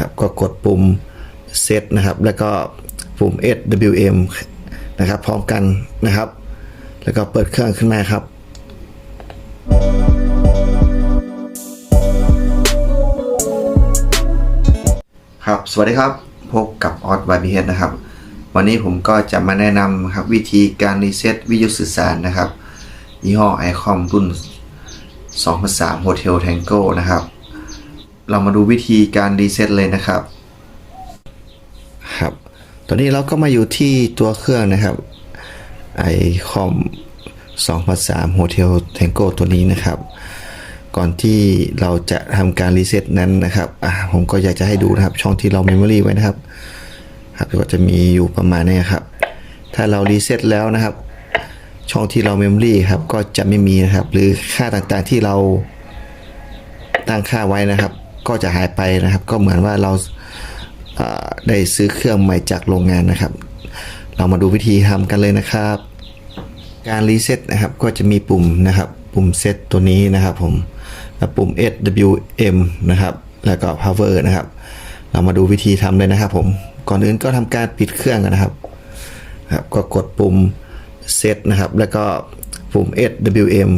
ครับก็กดปุ่ม Set นะครับ แล้วก็ปุ่ม SWM นะครับ พร้อมกันนะครับ แล้วก็เปิดเครื่องขึ้นมาครับ ครับ สวัสดีครับ พบกับออสวายพีเนะครับ วันนี้ผมก็จะมาแนะนำครับวิธีการรีเซ็ตวิทยุสื่อสารนะครับ ยี่ห้อไอคอมรุ่น 2003 Hotel Tango นะครับ เรามาดูวิธีการรีเซ็ตเลยนะครับ ครับ ตอนนี้เราก็มาอยู่ที่ตัวเครื่องนะครับไอคอม2003 Hotel Tango ตัวนี้นะครับ ก่อนที่เราจะทำการรีเซ็ตนั้นนะครับผมก็อยากจะให้ดูนะครับช่องที่เราเมมโมรีไว้นะครับ ครับก็จะมีอยู่ประมาณนี้ครับ ถ้าเรารีเซ็ตแล้วนะครับ ช่องที่เราเมมโมรีครับก็จะไม่มีนะครับ หรือค่าต่างๆที่เราตั้งค่าไว้นะครับ ก็จะหายไปนะครับ ก็เหมือนว่าเราเอ่อได้ซื้อเครื่องใหม่จากโรงงานนะครับ เรามาดูวิธีทำกันเลยนะครับ การรีเซ็ตนะครับก็จะมีปุ่มนะครับ ปุ่มเซตตัวนี้นะครับผมและปุ่ม SWM นะครับ แล้วก็ power นะครับ เรามาดูวิธีทำเลยนะครับ ผมก่อนอื่นก็ทำการปิดเครื่องกันนะครับครับ ก็กดปุ่มเซตนะครับ แล้วก็ปุ่ม SWM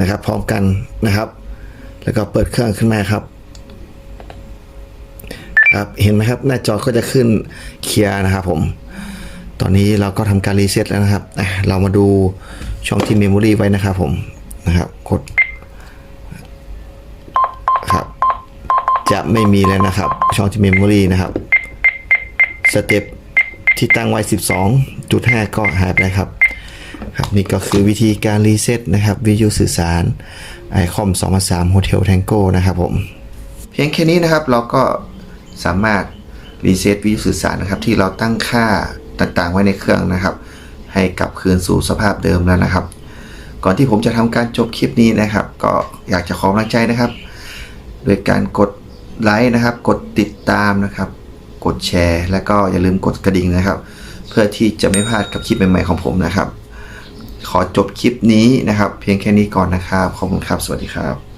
นะครับ พร้อมกันนะครับ แล้วก็เปิดเครื่องขึ้นมาครับ ครับเห็นไหมครับหน้าจอก็จะขึ้นเคลียร์นะครับผม ตอนนี้เราก็ทำการรีเซ็ตแล้วนะครับเรามาดูช่องที่เมมโมรีไว้นะครับผมนะครับกดครับจะไม่มีแล้วนะครับ ช่องที่เมมโมรีนะครับสเต็ปที่ตั้งไว้ 12.5 ก็หายไปครับครับ นี่ก็คือวิธีการรีเซ็ตนะครับ วิทยุสื่อสารไอคอม2 0 3 Hotel Tango นะครับผม เพียงแค่นี้นะครับเราก็ สามารถรีเซ็ตวิทยุสื่อสารนะครับ ที่เราตั้งค่าต่างๆ ไว้ในเครื่องนะครับ ให้กลับคืนสู่สภาพเดิมแล้วนะครับ ก่อนที่ผมจะทำการจบคลิปนี้นะครับ ก็อยากจะขอกำลังใจนะครับ โดยการกดไลค์นะครับ กดติดตามนะครับ กดแชร์ และก็อย่าลืมกดกระดิ่งนะครับ เพื่อที่จะไม่พลาดกับคลิปใหม่ๆของผมนะครับ ขอจบคลิปนี้นะครับ เพียงแค่นี้ก่อนนะครับขอบคุณครับ สวัสดีครับ